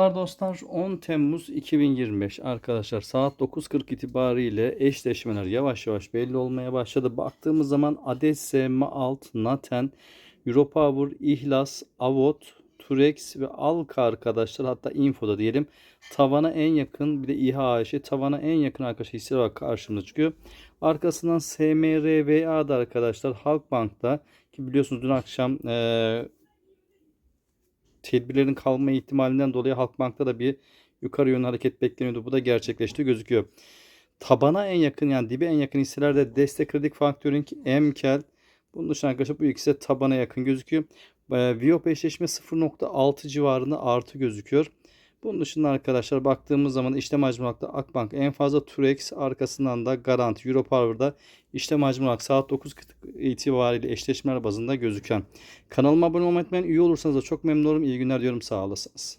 Merhabalar dostlar 10 Temmuz 2025 arkadaşlar saat 9.40 itibariyle eşleşmeler yavaş yavaş belli olmaya başladı. Baktığımız zaman ADES, Alt, Naten, Europower, İhlas, Avot, Turex ve Alka arkadaşlar hatta Info'da diyelim tavana en yakın bir de İHAŞ tavana en yakın arkadaşlar hisseler olarak karşımıza çıkıyor. Arkasından SMRVA'da arkadaşlar Halkbank'ta ki biliyorsunuz dün akşam eee tedbirlerin kalma ihtimalinden dolayı Halkbank'ta da bir yukarı yönlü hareket bekleniyordu. Bu da gerçekleşti gözüküyor. Tabana en yakın yani dibe en yakın hisselerde destek kredi faktörün emkel. Bunun dışında arkadaşlar bu ikisi de tabana yakın gözüküyor. Ee, Viyop eşleşme 0.6 civarında artı gözüküyor. Bunun dışında arkadaşlar baktığımız zaman işlem hacmi olarak Akbank en fazla Turex arkasından da Garanti Europower'da işlem hacmi olarak saat 9.40 itibariyle eşleşmeler bazında gözüken. Kanalıma abone olmayı unutmayın. Üye olursanız da çok memnun olurum. İyi günler diyorum. Sağ olasınız.